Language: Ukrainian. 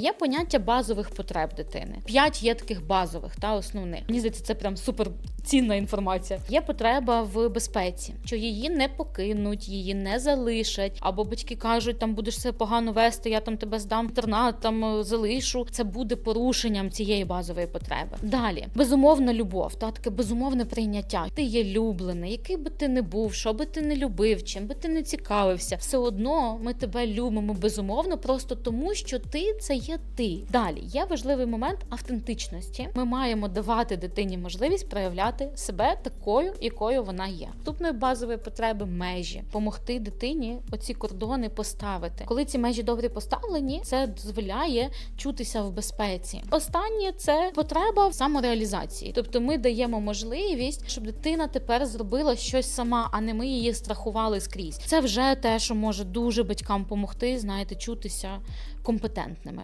Є поняття базових потреб дитини. П'ять є таких базових та основних. Мені здається, це прям супер цінна інформація. Є потреба в безпеці, що її не покинуть, її не залишать. Або батьки кажуть, там будеш себе погано вести, я там тебе здам інтернат, там е, залишу. Це буде порушенням цієї базової потреби. Далі безумовна любов, та таке безумовне прийняття. Ти є люблений, який би ти не був, що би ти не любив, чим би ти не цікавився, все одно ми тебе любимо безумовно, просто тому, що ти це є ти. Далі є важливий момент автентичності. Ми маємо давати дитині можливість проявляти себе такою, якою вона є. Наступною базової потреби межі помогти дитині оці кордони поставити. Коли ці межі добре поставлені, це дозволяє чутися в безпеці. Останнє це потреба в самореалізації. Тобто ми даємо можливість, щоб дитина тепер зробила щось сама, а не ми її страхували скрізь. Це вже те, що може дуже батькам допомогти, знаєте, чутися компетентними.